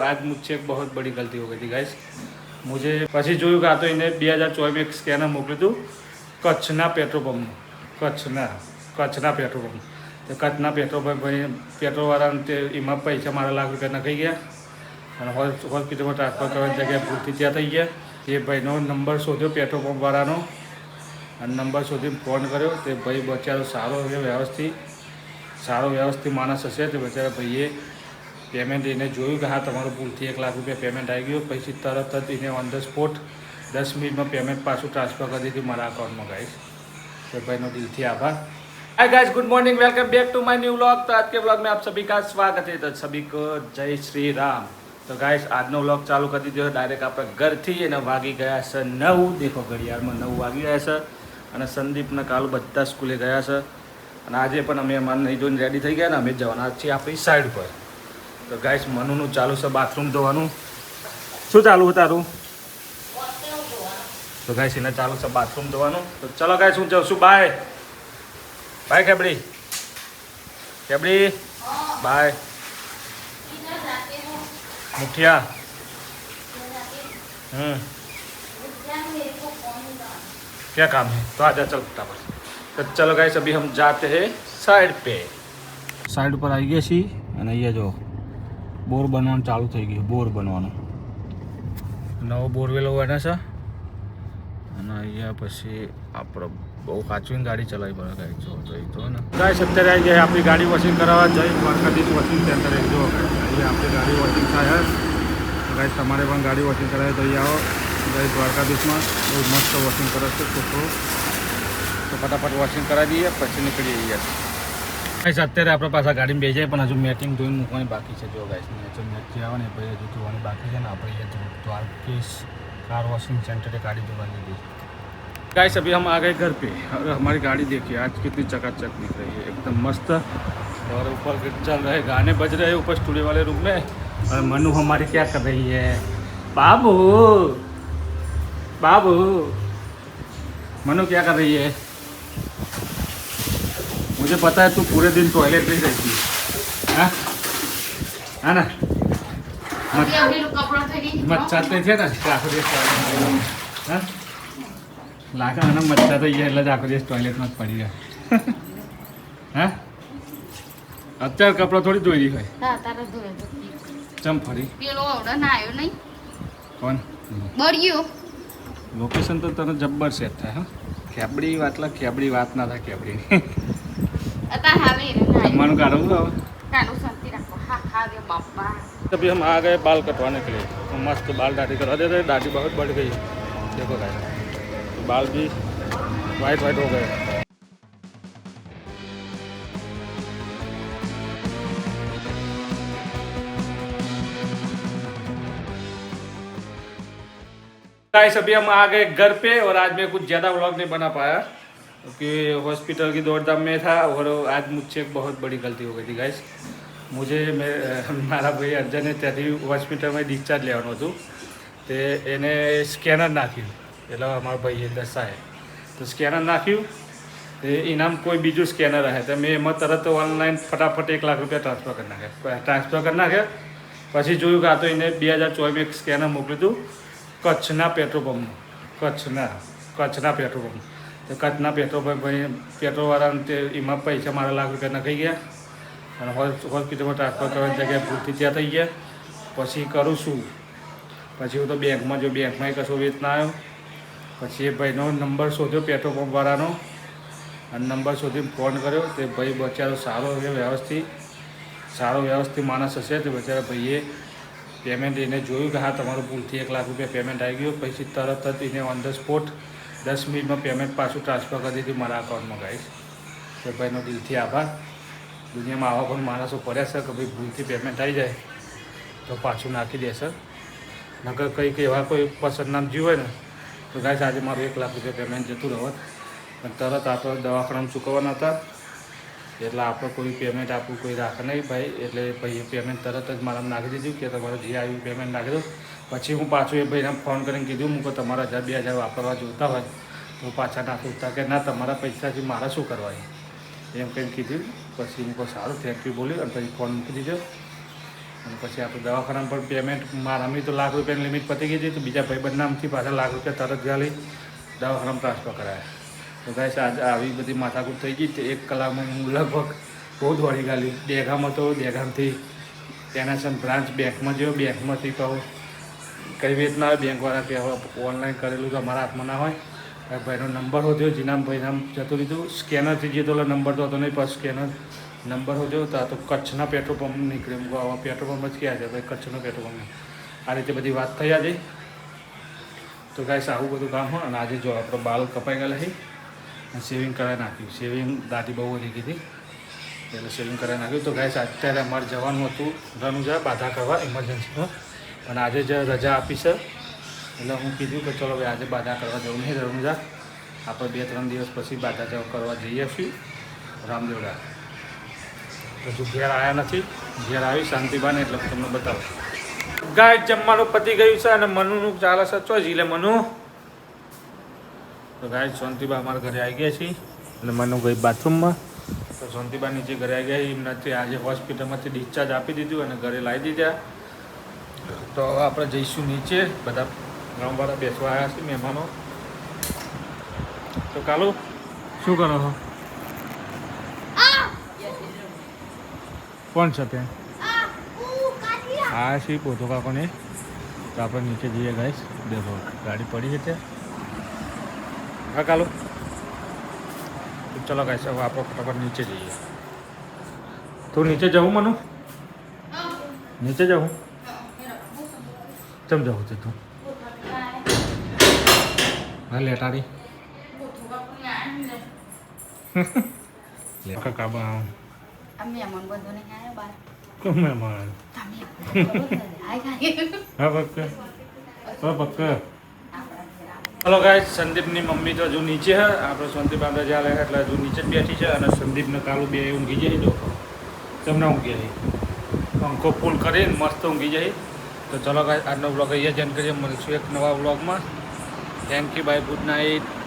आज मुझसे एक बहुत बड़ी गलती हो गई थी गाइस मुझे પછી જોયું કે આ તો એને બે હજાર ચોવીસમાં એક સ્કેનર મોકલ્યું હતું કચ્છના પેટ્રોલ પંપનું કચ્છના કચ્છના પેટ્રોલ પંપ તો કચ્છના પેટ્રોલ પંપ ભાઈ પેટ્રોલવાળાને તે એમાં પૈસા મારા લાખ રૂપિયા નખાઈ ગયા અને હોસ- હોસ્પિટલમાં ટ્રાન્સફર કરવાની જગ્યાએ ભૂલથી ત્યાં થઈ ગયા એ ભાઈનો નંબર શોધ્યો પેટ્રોલ પંપવાળાનો અને નંબર શોધીને ફોન કર્યો તે ભાઈ બચારો સારો છે વ્યવસ્થિત સારો વ્યવસ્થિત માણસ હશે તે બચારા ભાઈએ પેમેન્ટ એને જોયું કે હા તમારું ભૂલથી એક લાખ રૂપિયા પેમેન્ટ આવી ગયું પછી તરત જ એને ઓન ધ સ્પોટ દસ મિનિટમાં પેમેન્ટ પાછું ટ્રાન્સફર કરી દીધું મારા અકાઉન્ટમાં ગાઈશ तो भाई नो दिल थी आभार hi guys good morning welcome back to my new vlog तो आज के व्लॉग में आप सभी का स्वागत है तो सभी को जय श्री राम તો ગાઈસ આજનો વ્લોગ ચાલુ કરી દીધો છે ડાયરેક્ટ આપણે ઘરથી એને વાગી ગયા છે નવ દેખો ઘડિયાળમાં નવ વાગી ગયા છે અને સંદીપને કાલ બધા સ્કૂલે ગયા છે અને આજે પણ અમે અમારે નહીં ધોઈને રેડી થઈ ગયા ને અમે જવાના છીએ આપણી સાઈડ પર તો ગાઈસ મનુનું ચાલુ છે બાથરૂમ ધોવાનું શું ચાલુ છે તારું તો ગાઈસ એને ચાલુ છે બાથરૂમ ધોવાનું તો ચલો ગાઈસ હું જાઉં છું બાય બાય કેબડી કેબડી બાય मुखिया हम्म क्या काम है तो आजा चल फटाफट तो चलो गाइस अभी हम जाते हैं साइड पे સાઈડ ઉપર આવી ગયા છીએ અને અહીંયા જો બોર બનવાનું ચાલુ થઈ ગયું બોર બનવાનું. નવો બોરવેલો બને છે. અને અહીંયા પછી આપણે બહુ કાચવીને ગાડી ચલાવી પડે કાંઈક. જો તો તો ને. ગાય અત્યારે આવી ગયા આપણી ગાડી વોશિંગ કરાવવા જઈ દ્વારકાધીશ વોશિંગ સેન્ટર એક જો અહીંયા આપણી ગાડી વોશિંગ થાય ગાય તમારે પણ ગાડી વોશિંગ કરાવે તો અહીંયા આવો. ગાય દ્વારકાધીશમાં બહુ મસ્ત વોશિંગ કરે છે છોકરો. તો ફટાફટ વોશિંગ કરાવી દઈએ પછી નીકળી જઈએ ગાઈસ અત્યારે આપણે પાછા ગાડીમાં બેસી જાય પણ હજુ મેટિંગ ધોઈને મૂકવાની બાકી છે જો ગાઈસ મેચો મેચ જે આવે ને એ પછી હજુ ધોવાની બાકી છે ને આપણે અહીંયા દ્વારકેશ कार वॉशिंग सेंटर से गाड़ी धुलवा ली थी गाइस अभी हम आ गए घर पे और हमारी गाड़ी देखिए आज कितनी चकाचक दिख रही है एकदम मस्त और ऊपर चल रहे गाने बज रहे हैं ऊपर स्टूडियो वाले रूम में और मनु हमारी क्या कर रही है बाबू बाबू मनु क्या कर रही है मुझे पता है तू पूरे दिन टॉयलेट नहीं रहती हाँ है ना મચ્છર તે છે ને કે આખો દિવસ ટોયલેટમાં હા લાગે અને મચ્છર તો એ એટલે જ આખો દિવસ ટોયલેટમાં જ પડી ગયા હા અત્યારે કપડાં થોડી ધોઈ હોય હા, તારે ધોયો તો. ચમ ફરી પેલો આવડો ના આવ્યો નહીં કોણ બળ્યો લોકેશન તો તને જબ્બર સેટ થાય હા ખેબડી વાત લા ખેબડી વાત ના થાય ખેબડી અત્યારે હાલે એને ના આવ્યો. જમવાનું કાઢવું હવે કાનું શાંતિ રાખો હા હા રે બાપા अभी हम आ गए बाल कटवाने के लिए तो मस्त बाल दाढ़ी करवा देते हैं दाढ़ी बहुत बढ़ गई देखो गाइस तो बाल भी वाइट वाइट हो गए गाइस अभी हम आ गए घर पे और आज मैं कुछ ज़्यादा व्लॉग नहीं बना पाया क्योंकि हॉस्पिटल की दौड़ धाम में था और आज मुझसे एक बहुत बड़ी गलती हो गई थी गाइस મુજે મેં મારા ભાઈ અર્જને ત્યાંથી હોસ્પિટલમાં ડિસ્ચાર્જ લેવાનું હતું તે એને સ્કેનર નાખ્યું એટલે અમારા ભાઈએ દસાએ તો સ્કેનર નાખ્યું તે ઇનામ કોઈ બીજું સ્કેનર રહે તો મેં એમાં તરત ઓનલાઈન ફટાફટ એક લાખ રૂપિયા ટ્રાન્સફર કરી નાખ્યા ટ્રાન્સફર કરી નાખ્યા પછી જોયું કે આ તો એને બે હજાર ચોવીસમાં એક સ્કેનર મોકલ્યું હતું કચ્છના પેટ્રોલ પંપનું કચ્છના કચ્છના પેટ્રોલ પંપ તો કચ્છના પેટ્રોલ પંપ પેટ્રોલવાળાને તે એમાં પૈસા મારા લાખ રૂપિયા નખાઈ ગયા. અને હોસ- હોસ્પિટલમાં ટ્રાન્સફર કરવાની જગ્યાએ ભૂલથી ત્યાં થઈ ગયા. પછી કરું શું? પછી હું તો બેંકમાં, જો બેંકમાં કશો વેચ ના આવ્યો. પછી એ ભાઈનો નંબર શોધ્યો પેટ્રોલ પંપવાળાનો અને નંબર શોધીને ફોન કર્યો તે ભાઈ, બચારો સારો છે વ્યવસ્થિત, સારો વ્યવસ્થિત માણસ હશે તે બચારા ભાઈએ પેમેન્ટ એને જોયું કે હા, તમારું ભૂલથી એક લાખ રૂપિયા પેમેન્ટ આવી ગયું. પછી તરત જ એને ઓન ધ સ્પોટ દસ મિનિટમાં પેમેન્ટ પાછું ટ્રાન્સફર કરી દીધું મારા અકાઉન્ટમાં ગાઈશ તો ભાઈનો દિલથી આભાર. દુનિયામાં આવા પણ માણસો પડ્યા છે કે ભાઈ ભૂલથી પેમેન્ટ આવી જાય, તો પાછું નાખી દેશે નકર કંઈક એવા કોઈ પસંદ નામ જીવ હોય ને, તો ગાઈશ આજે મારું એક લાખ રૂપિયા પેમેન્ટ જતું રહો પણ તરત આ તો દવાખાનામાં ચૂકવવાના હતા. એટલે આપણે કોઈ પેમેન્ટ આપવું કોઈ રાખે નહીં, ભાઈ. એટલે ભાઈએ પેમેન્ટ તરત જ મારા નાખી દીધું કે તમારે જે આવ્યું પેમેન્ટ નાખી દો. પછી હું પાછું એ ભાઈને ફોન કરીને કીધું હું કે તમારા હજાર, બે હજાર વાપરવા જોતા હોય તો પાછા નાખું તા કે ના, તમારા પૈસાથી મારા શું કરવા એમ કંઈ કીધું. પછી મૂકો, સારું થેન્ક યુ બોલ્યું અને પછી ફોન મૂકી દીધો. અને પછી આપણે દવાખાનામાં પણ પેમેન્ટ મારાની તો લાખ રૂપિયાની લિમિટ પતી ગઈ હતી તો બીજા ભાઈ નામથી પાછા લાખ રૂપિયા તરત ગાલી દવાખાનામાં ટ્રાન્સફર કરાયા. તો ગાઈસ, આજે આવી બધી માથાકૂટ થઈ ગઈ તો એક કલાકમાં હું લગભગ બહુ વળી ગાલી. દેગામાં તો દેગામથી ટેનાસન બ્રાન્ચ બેંકમાં જેવો બેંકમાંથી કહું કઈ રીતના બેંકવાળા કે ઓનલાઈન કરેલું તો અમારા હાથમાં ના હોય. ભાઈનો નંબર હોજો જીનામ ભાઈ નામ જતું લીધું સ્કેનરથી જે તો નંબર તો હતો નહીં પણ સ્કેનર નંબર હોજો તો આ તો કચ્છના પેટ્રોલ પંપ નીકળ્યું આવા પેટ્રોલ પંપ જ ક્યાં છે? ભાઈ, કચ્છનો પેટ્રોલ પંપ આ રીતે બધી વાત થઈ આજે. તો ગાઈસ આવું બધું કામ હોય અને આજે જો આપણો બાલ કપાઈ ગયેલા છે શેવિંગ કરાવી નાખ્યું. સેવિંગ દાદી બહુ વધી હતી. એટલે સેવિંગ કરાવી નાખ્યું. તો ગાઈસ અત્યારે અમારે જવાનું હતું રનુજા બાધા કરવા ઇમરજન્સીમાં અને આજે જ રજા આપી છે, એટલે હું કીધું કે ચલો ભાઈ આજે બાધા કરવા જવું નહીં રમજા આપણે બે, ત્રણ દિવસ પછી બાધા જવા કરવા જઈએ છીએ. રામદેવડા. હજુ ઘેર આવ્યા નથી. ઘેર આવી શાંતિબાન એટલે તમને બતાવું. ગાય જમવાનું પતી ગયું છે અને મનુનું ચાલે છે ચો જીલે મનુ? તો ગાય શાંતિબા અમારા ઘરે આવી ગયા છીએ. અને મનુ ગઈ બાથરૂમમાં. તો શાંતિબા નીચે ઘરે આવી ગયા, એમનાથી આજે હોસ્પિટલમાંથી ડિસ્ચાર્જ આપી દીધું અને ઘરે લાવી દીધા. તો આપણે જઈશું નીચે. બધા ગામવાળા બેસવા આવ્યા છે મહેમાનો. તો કાલુ, શું કરો છો? કોણ છે ત્યાં? હા છે પોતો કાકોને? તો આપણે નીચે જઈએ ગાઈસ. દેખો ગાડી પડી છે ત્યાં. હા, કાલો. ચલો ગાઈસ, હવે આપણે ફટાફટ નીચે જઈએ. તું નીચે જવું મનું? નીચે જવું? ચમ જવું છે તું? હા લેટાડી. લે કાકા Kami yang membuat boneka ya, Bang. કમે માર Kami yang membuat Hai, kali. હા પક્ક હા પક્ક હલો ગાય સંદીપની મમ્મી તો હજુ નીચે હે આપણે સંદીપ આપણે જ્યાં લે એટલે હજુ નીચે બેઠી છે અને સંદીપને કાલુ બે ઊંઘી જઈ. જો તમને ઊંઘી જાય પંખો ફૂલ કરીને મસ્ત ઊંઘી જાય તો ચલો આજનો બ્લોગ અહીંયા જ end કરીએ. મળીશું એક નવા બ્લોગમાં thank you bye good night